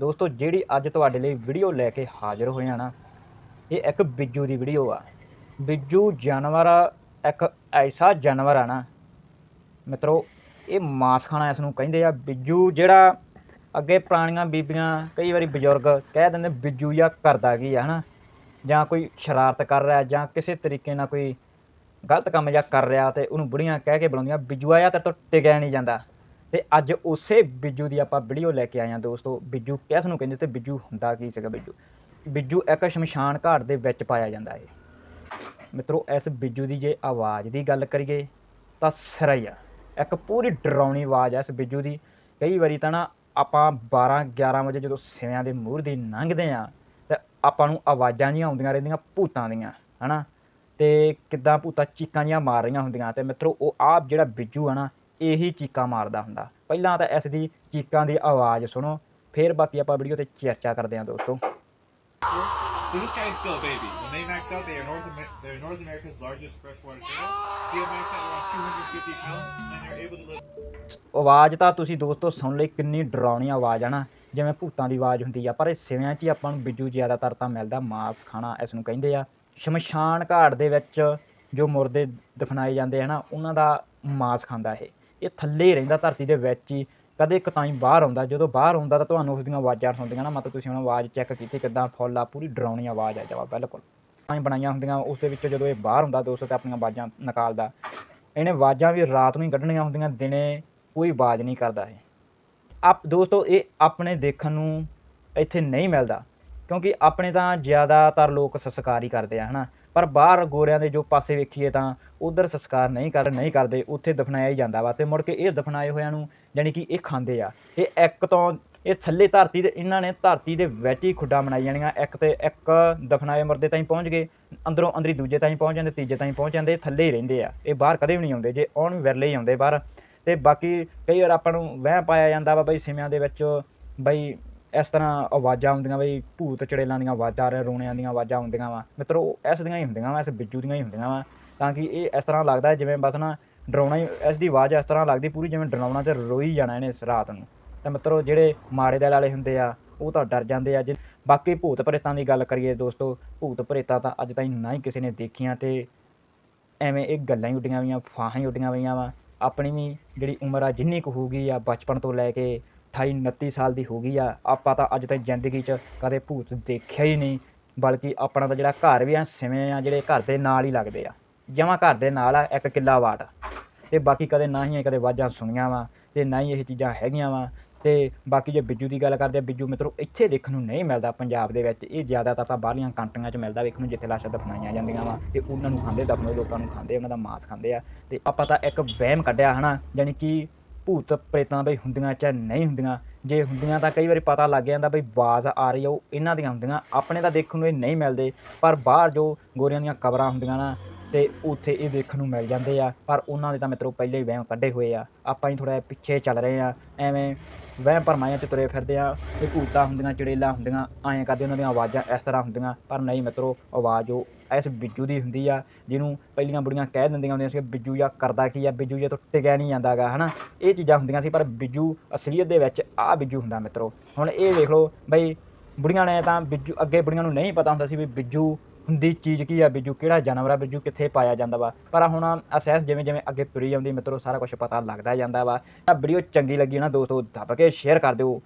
ਦੋਸਤੋ, ਜਿਹੜੀ ਅੱਜ ਤੁਹਾਡੇ ਲਈ ਵੀਡੀਓ ਲੈ ਕੇ ਹਾਜ਼ਰ ਹੋਏ ਆ ਨਾ, ਇਹ ਇੱਕ ਬਿੱਜੂ ਦੀ ਵੀਡੀਓ ਆ। ਬਿੱਜੂ ਜਾਨਵਰ ਇੱਕ ਐਸਾ ਜਾਨਵਰ ਆ ਨਾ, ਮਿੱਤਰੋ, ਇਹ ਮਾਸ ਖਾਣਾ ਇਸ ਨੂੰ ਕਹਿੰਦੇ ਆ। ਬਿੱਜੂ ਜਿਹੜਾ ਅੱਗੇ ਪੁਰਾਣੀਆਂ ਬੀਬੀਆਂ, ਕਈ ਵਾਰੀ ਬਜ਼ੁਰਗ ਕਹਿ ਦਿੰਦੇ, ਬਿੱਜੂ ਜਾਂ ਕਰਦਾ ਕੀ ਆ, ਹਨਾ? ਜਾਂ ਕੋਈ ਸ਼ਰਾਰਤ ਕਰ ਰਿਹਾ, ਜਾਂ ਕਿਸੇ ਤਰੀਕੇ ਨਾਲ ਕੋਈ ਗਲਤ ਕੰਮ ਜਾਂ ਕਰ ਰਿਹਾ ਤੇ ਉਹਨੂੰ ਬੁੜੀਆਂ ਕਹਿ ਕੇ ਬੁਲਾਉਂਦੀਆਂ, ਬਿੱਜੂ ਆਇਆ ਤੇ ਤੋਂ ਟਿਕਿਆ ਨਹੀਂ ਜਾਂਦਾ। ਤੇ ਅੱਜ ਉਸੇ ਬਿੱਜੂ ਦੀ ਆਪਾਂ ਵੀਡੀਓ ਲੈ ਕੇ ਆਏ ਹਾਂ ਦੋਸਤੋ। ਬਿੱਜੂ ਕਿਸ ਨੂੰ ਕਹਿੰਦੇ ਤੇ ਬਿੱਜੂ ਹੁੰਦਾ ਕੀ ਸੀਗਾ ਬਿੱਜੂ? ਬਿੱਜੂ ਇੱਕ ਸ਼ਮਸ਼ਾਨ ਘਾਟ ਦੇ ਵਿੱਚ ਪਾਇਆ ਜਾਂਦਾ ਹੈ ਮਿੱਤਰੋ, ਇਸ ਬਿੱਜੂ ਦੀ ਜੇ ਆਵਾਜ਼ ਦੀ ਗੱਲ ਕਰੀਏ ਤਾਂ ਸਿਰਾ ਆ। ਇੱਕ ਪੂਰੀ ਡਰਾਉਣੀ ਆਵਾਜ਼ ਆ ਇਸ ਬਿੱਜੂ ਦੀ। ਕਈ ਵਾਰੀ ਤਾਂ ਨਾ ਆਪਾਂ 12 11 ਵਜੇ ਜਦੋਂ ਸਿਵਿਆਂ ਦੇ ਮੂਹਰ ਦੀ ਲੰਘਦੇ ਆ ਤੇ ਆਪਾਂ ਨੂੰ ਆਵਾਜ਼ਾਂ ਜੀਆਂ ਆਉਂਦੀਆਂ ਰਹਿੰਦੀਆਂ, ਭੂਤਾਂ ਦੀਆਂ, ਹਨਾ? ਤੇ ਕਿੱਦਾਂ ਭੂਤਾਂ ਚੀਕਾਂ ਜੀਆਂ ਮਾਰ ਰਹੀਆਂ ਹੁੰਦੀਆਂ। ਤੇ ਮਿੱਤਰੋ, ਉਹ ਆਪ ਜਿਹੜਾ ਬਿੱਜੂ ਆ ਨਾ ਇਹੀ ਚੀਕਾਂ ਮਾਰਦਾ ਹੁੰਦਾ ਪਹਿਲਾਂ ਤਾਂ ਇਸ ਦੀ ਚੀਕਾਂ ਦੀ ਆਵਾਜ਼ ਸੁਣੋ ਫਿਰ ਬਾਕੀ ਆਪਾਂ ਵੀਡੀਓ ਤੇ ਚਰਚਾ ਕਰਦੇ ਹਾਂ ਦੋਸਤੋ So this guy's still a baby. When they max out, they are North Amer- they're North America's largest freshwater turtle. They max out around 250 pounds, and they're able to live. ਆਵਾਜ਼ ਤਾਂ ਤੁਸੀਂ ਦੋਸਤੋ ਸੁਣ ਲਈ ਕਿੰਨੀ ਡਰਾਉਣੀ ਆਵਾਜ਼ ਆ ਨਾ ਜਿਵੇਂ ਭੂਤਾਂ ਦੀ ਆਵਾਜ਼ ਹੁੰਦੀ ਆ ਪਰ ਇਹ ਸਿਵਿਆਂ 'ਚ ਹੀ ਆਪਾਂ ਨੂੰ ਬਿੱਜੂ ਜ਼ਿਆਦਾਤਰ ਤਾਂ ਮਿਲਦਾ ਮਾਸ ਖਾਣਾ ਇਸ ਨੂੰ ਕਹਿੰਦੇ ਆ ਸ਼ਮਸ਼ਾਨ ਘਾਟ ਦੇ ਵਿੱਚ ਜੋ ਮੁਰਦੇ ਦਫਨਾਏ ਜਾਂਦੇ ਆ ਨਾ ਉਹਨਾਂ ਦਾ ਮਾਸ ਖਾਂਦਾ ਇਹ ਇਹ ਥੱਲੇ ਹੀ ਰਹਿੰਦਾ ਧਰਤੀ ਦੇ ਵਿੱਚ ਹੀ। ਕਦੇ ਇੱਕ ਤਾਂ ਹੀ ਬਾਹਰ ਆਉਂਦਾ। ਜਦੋਂ ਬਾਹਰ ਆਉਂਦਾ ਤਾਂ ਤੁਹਾਨੂੰ ਉਸ ਦੀਆਂ ਆਵਾਜ਼ਾਂ ਸੁਣਦੀਆਂ ਨਾ। ਮਤਲਬ ਤੁਸੀਂ ਹੁਣ ਆਵਾਜ਼ ਚੈੱਕ ਕੀਤੀ ਕਿੱਦਾਂ ਫੁੱਲ ਆ, ਪੂਰੀ ਡਰਾਉਣੀ ਆਵਾਜ਼ ਆ ਜਵਾ ਬਿਲਕੁਲ। ਤਾਂ ਹੀ ਬਣਾਈਆਂ ਹੁੰਦੀਆਂ। ਉਸ ਦੇ ਵਿੱਚ ਜਦੋਂ ਇਹ ਬਾਹਰ ਹੁੰਦਾ ਦੋਸਤੋ ਤੇ ਆਪਣੀਆਂ ਆਵਾਜ਼ਾਂ ਨਿਕਾਲਦਾ। ਇਹਨੇ ਆਵਾਜ਼ਾਂ ਵੀ ਰਾਤ ਨੂੰ ਹੀ ਕੱਢਣੀਆਂ ਹੁੰਦੀਆਂ, ਦਿਨੇ ਕੋਈ ਆਵਾਜ਼ ਨਹੀਂ ਕਰਦਾ ਇਹ। ਆਪ, ਦੋਸਤੋ, ਇਹ ਆਪਣੇ ਦੇਖਣ ਨੂੰ ਇੱਥੇ ਨਹੀਂ ਮਿਲਦਾ। ਕਿਉਂਕਿ ਆਪਣੇ ਤਾਂ ਜ਼ਿਆਦਾਤਰ ਲੋਕ ਸੰਸਕਾਰ ਹੀ ਕਰਦੇ ਆ, ਹਨਾ। ਪਰ ਬਾਹਰ ਗੋਰਿਆਂ ਦੇ ਜੋ ਪਾਸੇ ਵੇਖੀਏ ਤਾਂ ਉਧਰ ਸੰਸਕਾਰ ਨਹੀਂ ਕਰ, ਨਹੀਂ ਕਰਦੇ, ਉੱਥੇ ਦਫਨਾਇਆ ਹੀ ਜਾਂਦਾ ਵਾ ਤੇ ਮੁੜ ਕੇ ਇਹ ਦਫਨਾਏ ਹੋਇਆਂ ਨੂੰ ਯਾਨੀ ਕਿ ਇਹ ਖਾਂਦੇ ਆ। ਇਹ ਇੱਕ ਤੋਂ ਇਹ ਥੱਲੇ ਧਰਤੀ ਦੇ, ਇਹਨਾਂ ਨੇ ਧਰਤੀ ਦੇ ਵਿੱਚ ਹੀ ਖੁੱਡਾਂ ਬਣਾਈ ਜਾਣੀਆਂ, ਇੱਕ ਤੇ ਇੱਕ ਦਫਨਾਏ ਮਰਦੇ ਤਾਈਂ ਪਹੁੰਚ ਗਏ, ਅੰਦਰੋਂ ਅੰਦਰੀ ਦੂਜੇ ਤਾਈਂ ਪਹੁੰਚ ਜਾਂਦੇ, ਤੀਜੇ ਤਾਈਂ ਪਹੁੰਚ ਜਾਂਦੇ, ਥੱਲੇ ਹੀ ਰਹਿੰਦੇ ਆ। ਇਹ ਬਾਹਰ ਕਦੇ ਵੀ ਨਹੀਂ ਆਉਂਦੇ, ਜੇ ਆਉਣ ਵੀ ਵਿਰਲੇ ਹੀ ਆਉਂਦੇ ਬਾਹਰ। ਤੇ ਬਾਕੀ ਕਈ ਵਾਰ ਆਪਾਂ ਨੂੰ ਵਹਿ ਪਾਇਆ ਜਾਂਦਾ ਵਾ ਬਈ ਸਿਮਿਆਂ ਦੇ ਵਿੱਚ, ਬਈ ਇਸ ਤਰ੍ਹਾਂ ਆਵਾਜ਼ਾਂ ਆਉਂਦੀਆਂ ਬਈ, ਭੂਤ ਚੜੇਲਾਂ ਦੀਆਂ ਆਵਾਜ਼ਾਂ ਰੋਣਿਆਂ ਦੀਆਂ ਆਵਾਜ਼ਾਂ ਆਉਂਦੀਆਂ ਵਾ। ਮਿੱਤਰੋ, ਇਸ ਦੀਆਂ ਹੀ ਹੁੰਦੀਆਂ ਵਾ, ਇਸ ਬਿੱਜੂ ਦੀਆਂ ਹੀ ਹੁੰਦੀਆਂ ਵਾ। ਤਾਂ ਕਿ ਇਹ ਇਸ ਤਰ੍ਹਾਂ ਲੱਗਦਾ ਜਿਵੇਂ ਬਸ ਨਾ ਡਰਾਉਣਾ ਹੀ, ਇਸ ਦੀ ਆਵਾਜ਼ ਇਸ ਤਰ੍ਹਾਂ ਲੱਗਦੀ ਪੂਰੀ ਜਿਵੇਂ ਡਰਾਉਣਾ ਤੇ ਰੋਈ ਜਾਣਾ ਇਹਨੇ ਇਸ ਰਾਤ ਨੂੰ। ਤਾਂ ਮਿੱਤਰੋ, ਜਿਹੜੇ ਮਾੜੇ ਦਿਲ ਵਾਲੇ ਹੁੰਦੇ ਆ, ਉਹ ਤਾਂ ਡਰ ਜਾਂਦੇ ਆ। ਜੇ ਬਾਕੀ ਭੂਤ ਪ੍ਰੇਤਾਂ ਦੀ ਗੱਲ ਕਰੀਏ ਦੋਸਤੋ, ਭੂਤ ਪ੍ਰੇਤਾਂ ਤਾਂ ਅੱਜ ਤਾਈਂ ਨਾ ਹੀ ਕਿਸੇ ਨੇ ਦੇਖੀਆਂ ਤੇ ਐਵੇਂ ਇਹ ਗੱਲਾਂ ਹੀ ਉੱਡੀਆਂ ਹੋਈਆਂ ਫਾਹਾਂ ਹੀ ਉੱਡੀਆਂ ਹੋਈਆਂ ਵਾ। ਆਪਣੀ ਵੀ ਜਿਹੜੀ ਉਮਰ ਆ, ਜਿੰਨੀ ਕੁ ਹੋਊਗੀ ਆ ਬਚਪਨ ਤੋਂ ਲੈ ਕੇ 28 29 ਸਾਲ ਦੀ ਹੋ ਗਈ ਆ। ਆਪਾਂ ਤਾਂ ਅੱਜ ਤੱਕ ਜ਼ਿੰਦਗੀ 'ਚ ਕਦੇ ਭੂਤ ਦੇਖਿਆ ਹੀ ਨਹੀਂ, ਬਲਕਿ ਆਪਣਾ ਤਾਂ ਜਿਹੜਾ ਘਰ ਵੀ ਆ, ਸਿਵੇਂ ਆ, ਜਿਹੜੇ ਘਰ ਦੇ ਨਾਲ ਹੀ ਲੱਗਦੇ ਆ। ਜਮਾਂ ਘਰ ਦੇ ਨਾਲ ਆ, ਇੱਕ ਕਿੱਲਾ ਵਾਟ। ਅਤੇ ਬਾਕੀ ਕਦੇ ਨਾ ਹੀ ਕਦੇ ਆਵਾਜ਼ਾਂ ਸੁਣੀਆਂ ਵਾ ਅਤੇ ਨਾ ਹੀ ਇਹ ਚੀਜ਼ਾਂ ਹੈਗੀਆਂ ਵਾ। ਅਤੇ ਬਾਕੀ ਜੇ ਬਿੱਜੂ ਦੀ ਗੱਲ ਕਰਦੇ ਆ, ਬਿੱਜੂ ਮਿੱਤਰੋ, ਇੱਥੇ ਦੇਖਣ ਨੂੰ ਨਹੀਂ ਮਿਲਦਾ ਪੰਜਾਬ ਦੇ ਵਿੱਚ। ਇਹ ਜ਼ਿਆਦਾਤਰ ਤਾਂ ਬਾਹਰਲੀਆਂ ਕੰਟਰੀਆਂ 'ਚ ਮਿਲਦਾ ਵੇਖਣ ਨੂੰ, ਜਿੱਥੇ ਲਾਸ਼ਾਂ ਦਫਨਾਈਆਂ ਜਾਂਦੀਆਂ ਵਾ। ਅਤੇ ਉਹਨਾਂ ਨੂੰ ਖਾਂਦੇ ਦਫਨਾਏ ਲੋਕਾਂ ਨੂੰ ਖਾਂਦੇ, ਉਹਨਾਂ ਦਾ ਮਾਸ ਖਾਂਦੇ ਆ। ਅਤੇ ਆਪਾਂ ਤਾਂ ਇੱਕ ਵਹਿਮ ਕੱਢਿਆ ਹੈ ਨਾ ਜਾਣੀ ਕਿ ਭੂਤ ਪ੍ਰੇਤਾਂ ਬਈ ਹੁੰਦੀਆਂ ਚਾਹੇ ਨਹੀਂ ਹੁੰਦੀਆਂ, ਜੇ ਹੁੰਦੀਆਂ ਤਾਂ ਕਈ ਵਾਰੀ ਪਤਾ ਲੱਗ ਜਾਂਦਾ ਬਈ ਬਾਜ਼ ਆ ਰਹੀ ਆ, ਉਹ ਇਹਨਾਂ ਦੀਆਂ ਹੁੰਦੀਆਂ। ਆਪਣੇ ਤਾਂ ਦੇਖਣ ਨੂੰ ਇਹ ਨਹੀਂ ਮਿਲਦੇ, ਪਰ ਬਾਹਰ ਜੋ ਗੋਰਿਆਂ ਦੀਆਂ ਕਬਰਾਂ ਹੁੰਦੀਆਂ ਨਾ ਤੇ ਉੱਥੇ ਇਹ ਦੇਖਣ ਨੂੰ ਮਿਲ ਜਾਂਦੇ ਆ, ਪਰ ਉਹਨਾਂ ਦੇ ਤਾਂ ਮਿੱਤਰੋ ਪਹਿਲੇ ਹੀ ਵਹਿਮ ਕੱਢੇ ਹੋਏ ਆ। ਆਪਾਂ ਹੀ ਥੋੜਾ ਪਿੱਛੇ ਚੱਲ ਰਹੇ ਆ, ਐਵੇਂ ਵਹਿਮ ਭਰਮਾਇਆਂ 'ਚ ਤੁਰੇ ਫਿਰਦੇ ਆ, ਵੀ ਭੂਤਾਂ ਹੁੰਦੀਆਂ, ਚੜੇਲਾਂ ਹੁੰਦੀਆਂ, ਐਂ ਕਰਦੇ ਉਹਨਾਂ ਦੀਆਂ ਆਵਾਜ਼ਾਂ ਇਸ ਤਰ੍ਹਾਂ ਹੁੰਦੀਆਂ, ਪਰ ਨਹੀਂ ਮਿੱਤਰੋ, ਆਵਾਜ਼ ਉਹ ਇਸ ਬਿੱਜੂ ਦੀ ਹੁੰਦੀ ਆ, ਜਿਹਨੂੰ ਪਹਿਲੀਆਂ ਬੁੜੀਆਂ ਕਹਿ ਦਿੰਦੀਆਂ ਹੁੰਦੀਆਂ ਸੀ, ਬਿੱਜੂ ਜਾਂ ਕਰਦਾ ਕੀ ਆ, ਬਿੱਜੂ ਜੇ ਤੋਂ ਟਿਕਿਆ ਨਹੀਂ ਜਾਂਦਾਗਾ ਹਨਾ? ਇਹ ਚੀਜ਼ਾਂ ਹੁੰਦੀਆਂ ਸੀ, ਪਰ ਬਿੱਜੂ ਅਸਲੀਅਤ ਦੇ ਵਿੱਚ ਆ ਬਿੱਜੂ ਹੁੰਦਾ ਮਿੱਤਰੋ। ਹੁਣ ਇਹ ਵੇਖ ਲਓ, ਬਈ ਬੁੜੀਆਂ ਨੇ ਤਾਂ ਬਿੱਜੂ, ਅੱਗੇ ਬੁੜੀਆਂ ਨੂੰ ਨਹੀਂ ਪਤਾ ਹੁੰਦਾ ਸੀ ਵੀ ਬਿੱਜੂ ਦੀ ਚੀਜ਼ ਕੀ ਆ ਬਿੱਜੂ ਕਿਹੜਾ ਜਾਨਵਰ ਆ ਬਿੱਜੂ ਕਿੱਥੇ ਪਾਇਆ ਜਾਂਦਾ ਵਾ। ਪਰ ਹੁਣ ਅਸੈਸ ਜਿਵੇਂ ਜਿਵੇਂ ਅੱਗੇ ਤੁਰੀ ਜਾਂਦੀ ਮਿੱਤਰੋ ਸਾਰਾ ਕੁਝ ਪਤਾ ਲੱਗਦਾ ਜਾਂਦਾ ਵਾ। ਤਾਂ ਵੀਡੀਓ ਚੰਗੀ ਲੱਗੀ ਨਾ ਦੋਸਤੋ, ਦੱਬ ਕੇ ਸ਼ੇਅਰ ਕਰ ਦਿਓ।